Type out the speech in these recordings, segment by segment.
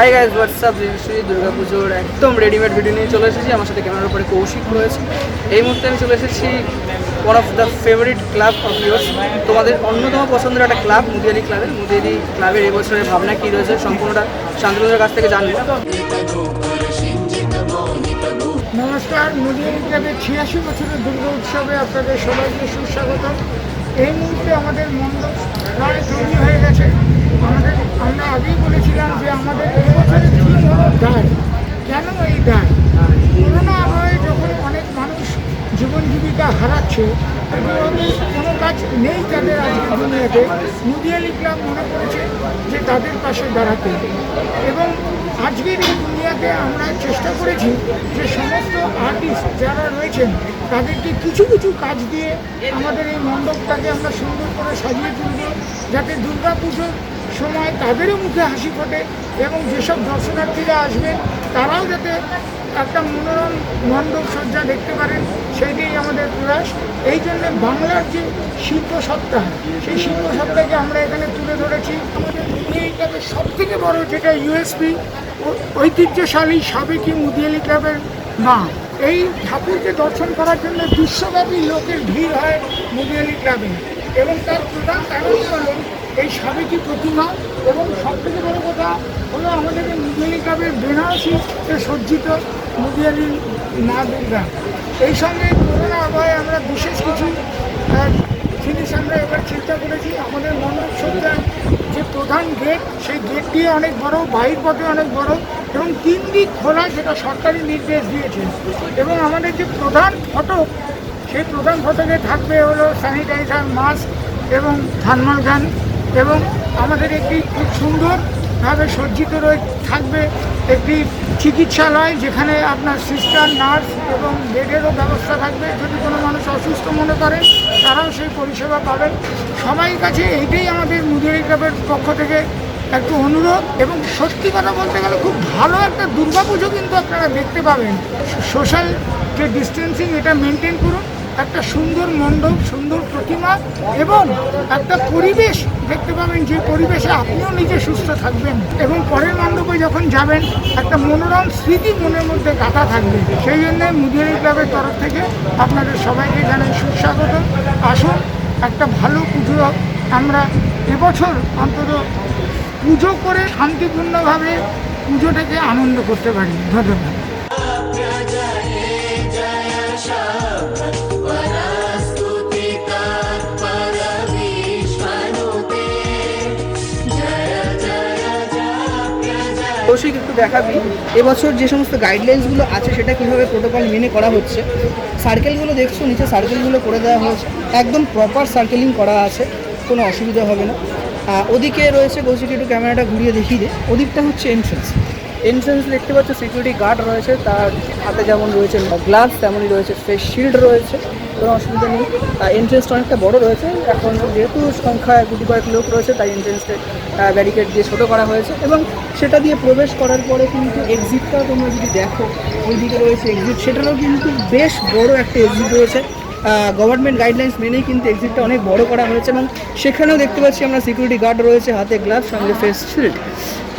Hi guys WhatsApp Shri Durga পুজোর একদম readymade video নিয়ে চলে এসেছি। আমার সাথে ক্যামেরার উপরে কৌশিক রয়েছে। এই মুহূর্তে আমি চলে এসেছি one of the favourite club of years তোমাদের অন্যতম পছন্দের একটা ক্লাব মুদিয়ালি ক্লাবের মুদিয়ালি ক্লাবের এবছরের ভাবনা কী রয়েছে সম্পূর্ণটা শান্তনুদের কাছ থেকে জানব। নমস্কার মুদিয়ারি ক্লাবের ছিয়াশি বছরের দুর্গা উৎসবে আপনাদের সবাইকে সুস্বাগত এই মুহূর্তে আমাদের মণ্ডপ প্রায় তৈরি হয়ে গেছে। আমরা আগেই বলেছিলাম যে আমাদের এই থিম হলো দায় কেন এই দায় করোনা আবহে যখন অনেক মানুষ জীবন জীবিকা হারাচ্ছে কোনো কাজ নেই তাদের আজকের দুনিয়াতে। মুদিয়ালি ক্লাব মনে করেছে যে তাদের পাশে দাঁড়াতে। এবং আজকের এই দুনিয়াতে আমরা চেষ্টা করেছি যে সমস্ত আর্টিস্ট যারা রয়েছেন, তাদেরকে কিছু কিছু কাজ দিয়ে আমাদের এই মণ্ডপটাকে আমরা সুন্দর করে সাজিয়ে তুলব, যাতে দুর্গা পুজোর সময় তাদেরও মুখে হাসি ফোটে এবং যেসব দর্শনার্থীরা আসবেন, তারাও যাতে একটা মনোরম মণ্ডপ সজ্জা দেখতে পারেন, সেইটাই আমাদের প্রয়াস। এই জন্য বাংলার যে শিল্প সত্তা, সেই শিল্প সত্তাকে আমরা এখানে তুলে ধরেছি। আমাদের মুদিয়ালি সব থেকে বড় যেটা ইউএসপি ঐতিহ্যশালী সাবেকি মুদিয়ালি ক্লাবের মা। এই ঠাকুরকে দর্শন করার জন্য বিশ্বব্যাপী লোকের ভিড় হয় মুদিয়ালি ক্লাবে এবং তার প্রধান কারণ হলো এই সাবেকি প্রতিমা এবং সব থেকে বড় কথা হলো আমাদের মুদিয়ালি ক্লাবের বেনারসি সজ্জিত মুদিয়ালি মা দুর্গা। এই সঙ্গে করোনা আবহাওয়ায় আমরা বিশেষ কিছু জিনিস আমরা এবার চিন্তা করেছি। আমাদের মণ্ডপ সজ্জার যে প্রধান গেট সেই গেট দিয়ে অনেক বড়, বাহির পথে অনেক বড় এবং তিন দিক খোলা সেটা সরকারি নির্দেশ দিয়েছে। এবং আমাদের যে প্রধান ফটক, সেই প্রধান ফটকে থাকবে হলো স্যানিটাইজার মাস্ক এবং থার্মাল গান। এবং আমাদের একটি খুব সুন্দরভাবে সজ্জিত রয়ে থাকবে একটি চিকিৎসালয় যেখানে আপনার সিস্টার, নার্স এবং বেডেরও ব্যবস্থা থাকবে। যদি কোনো মানুষ অসুস্থ মনে করেন তারাও সেই পরিষেবা পাবেন। সবাই কাছে এইটাই আমাদের মুদিয়ারি ক্লাবের পক্ষ থেকে একটু অনুরোধ এবং সত্যি কথা বলতে গেলে খুব ভালো একটা দুর্গাপুজো কিন্তু আপনারা দেখতে পাবেন। সোশ্যাল যে ডিস্টেন্সিং এটা মেনটেন করুন। একটা সুন্দর মণ্ডপ, সুন্দর প্রতিমা এবং একটা পরিবেশ দেখতে পাবেন যে পরিবেশে আপনিও নিজে সুস্থ থাকবেন এবং পরের মণ্ডপে যখন যাবেন, একটা মনোরম স্মৃতি মনের মধ্যে গাঁথা থাকবে। সেই জন্য মুদিয়ারি ক্লাবের তরফ থেকে আপনাদের সবাইকে জানাই সুস্বাগত। আসুন, একটা ভালো পুজো আমরা এবছর অন্তত পুজো করে শান্তিপূর্ণভাবে পুজোটাকে আনন্দ করতে পারি। ধন্যবাদ। কৌশিক একটু দেখাবি। এবছর যে সমস্ত গাইডলাইন্সগুলো আছে, সেটা কীভাবে প্রোটোকল মেনে করা হচ্ছে সার্কেলগুলো দেখছ, নিচে সার্কেলগুলো করে দেওয়া হয়েছে। একদম প্রপার সার্কেলিং করা আছে, কোনো অসুবিধা হবে না। ওদিকে রয়েছে কৌশিক একটু ক্যামেরাটা ঘুরিয়ে দেখিয়ে দে ওদিকটা হচ্ছে এন্ট্রেন্স এন্ট্রেন্স দেখতে পাচ্ছ সিকিউরিটি গার্ড রয়েছে, তার হাতে যেমন রয়েছে গ্লাভস তেমনই রয়েছে ফেস শিল্ড রয়েছে। কোনো অসুবিধা নেই। এন্ট্রেন্সটা অনেকটা বড় রয়েছে। এখন যেহেতু সংখ্যা গুটি কয়েক লোক রয়েছে, তাই এন্ট্রেন্সটা ব্যারিকেড দিয়ে ছোটো করা হয়েছে এবং সেটা দিয়ে প্রবেশ করার পরে কিন্তু এক্সিটটা তোমরা যদি দেখো ওইদিকে রয়েছে এক্সিট সেটারও কিন্তু বেশ বড় একটা এক্সিট রয়েছে। গভর্নমেন্ট গাইডলাইন্স মেনেই কিন্তু এক্সিটটা অনেক বড় করা হয়েছে এবং সেখানেও দেখতে পাচ্ছি আমরা সিকিউরিটি গার্ড রয়েছে, হাতে গ্লাভস সঙ্গে ফেস শিল্ড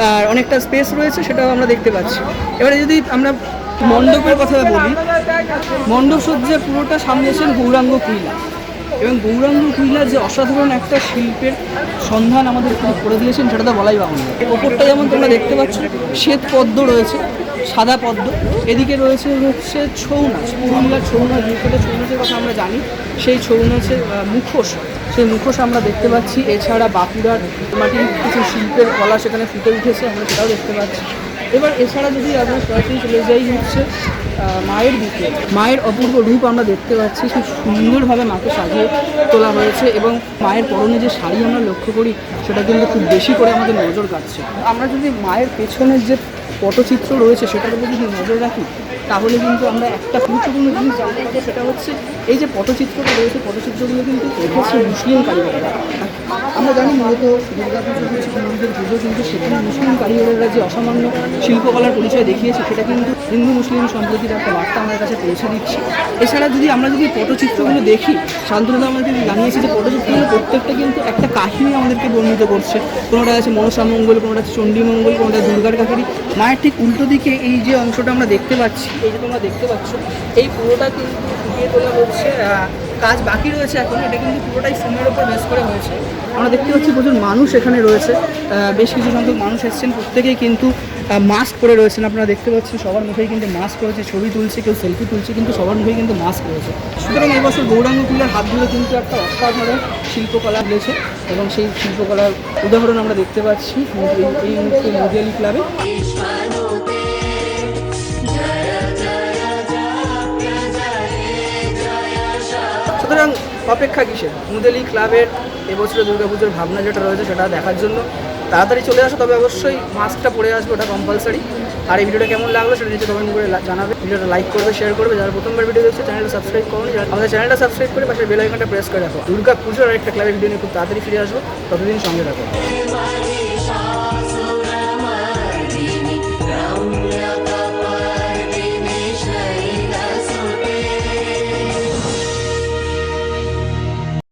আর অনেকটা স্পেস রয়েছে, সেটাও আমরা দেখতে পাচ্ছি। এবারে যদি আমরা মণ্ডপের কথা বলি। মণ্ডপ সজ্জার পুরোটা সামনেছেন গৌরাঙ্গ কুইলা। এবং গৌরাঙ্গ কুইলা যে অসাধারণ একটা শিল্পের সন্ধান আমাদের করে দিয়েছেন, সেটা তো বলাই বাহুল্য। ওপরটা যেমন তোমরা দেখতে পাচ্ছ, শ্বেত পদ্ম রয়েছে, সাদা পদ্ম। এদিকে রয়েছে হচ্ছে ছৌ নাচ পুরুলিয়ার ছৌ নাচ বিখ্যাত ছৌ নাচের কথা আমরা জানি, সেই ছৌ নাচের মুখোশ। সেই মুখোশ আমরা দেখতে পাচ্ছি। এছাড়া বাঁকুড়ার মাটির কিছু শিল্পের কলা সেখানে ফুটে উঠেছে, আমরা সেটাও দেখতে পাচ্ছি। এবার এছাড়া যদি আমরা সরাসরি চলে যাই হচ্ছে মায়ের দিকে, মায়ের অপূর্ব রূপ আমরা দেখতে পাচ্ছি, খুব সুন্দরভাবে মাকে সাজিয়ে তোলা হয়েছে এবং মায়ের পরনে যে শাড়ি আমরা লক্ষ্য করি, সেটা কিন্তু খুব বেশি করে আমাদের নজর কাটছে আমরা যদি মায়ের পেছনের যে পটচিত্র রয়েছে, সেটার উপর যদি নজর রাখি, তাহলে কিন্তু আমরা একটা গুরুত্বপূর্ণ জিনিস জানতে পারব সেটা হচ্ছে এই যে পটচিত্রটা রয়েছে, পটচিত্রগুলো কিন্তু এঁকেছে মুসলিম কারিগররা। আমরা জানি মূলত দুর্গা পুজো হচ্ছে হিন্দু ঈদের পুজো, কিন্তু সেখানে মুসলিম কারিগরেরা যে অসামান্য শিল্পকলার পরিচয় দেখিয়েছে, সেটা কিন্তু হিন্দু মুসলিম সম্প্রীতির একটা বার্তা আমাদের কাছে পৌঁছে দিচ্ছে। এছাড়া যদি আমরা যদি পটচিত্রগুলো দেখি, শান্তনুদা আমাদের জানিয়েছে যে পটচিত্রগুলো প্রত্যেকটা কিন্তু একটা কাহিনী আমাদেরকে বর্ণিত করছে। কোনোটা আছে মনসা মঙ্গল, কোনোটা আছে চণ্ডীমঙ্গল কোনোটা দুর্গার কাহিনী। মায়ের ঠিক উল্টো দিকে এই যে অংশটা আমরা দেখতে পাচ্ছি, এই যে তোমরা দেখতে পাচ্ছ, এই পুরোটা কিন্তু ফুটিয়ে তোলা হচ্ছে কাজ বাকি রয়েছে এখন। এটা কিন্তু পুরোটাই ফোমের ওপর বেস করে হয়েছে। আমরা দেখতে পাচ্ছি প্রচুর মানুষ এখানে রয়েছে বেশ কিছু সংখ্যক মানুষ এসছেন। প্রত্যেকেই কিন্তু মাস্ক পরে রয়েছেন। আপনারা দেখতে পাচ্ছেন, সবার মুখেই কিন্তু মাস্ক রয়েছে। ছবি তুলছে, কেউ সেলফি তুলছে, কিন্তু সবার মুখেই কিন্তু মাস্ক রয়েছে। সুতরাং এবছর গৌরাঙ্গ কুলার হাত ধরে কিন্তু একটা অসাধারণ শিল্পকলা রয়েছে এবং সেই শিল্পকলার উদাহরণ আমরা দেখতে পাচ্ছি এই মুহূর্তে মোদিয়ালি ক্লাবে সুতরাং অপেক্ষা কিসের? মুদেলি ক্লাবের এবছরে দুর্গাপুজোর ভাবনা যেটা রয়েছে সেটা দেখার জন্য তাড়াতাড়ি চলে আসো, তবে অবশ্যই মাস্কটা পরে আসবে, ওটা কম্পালসারি আর এই ভিডিওটা কেমন লাগল সেটা নিচে কমেন্ট করে জানাবে। ভিডিওটা লাইক করবে শেয়ার করবে। যারা প্রথমবার ভিডিও দেখছে চ্যানেলটা সাবস্ক্রাইব করুন আমাদের চ্যানেলটা সাবস্ক্রাইব করে পাশে বেল আইকনটা প্রেস করে রাখো। দুর্গা পুজোর একটা ক্লাবের ভিডিও নিয়ে খুব তাড়াতাড়ি ফিরে আসব। ততদিন সঙ্গে রাখো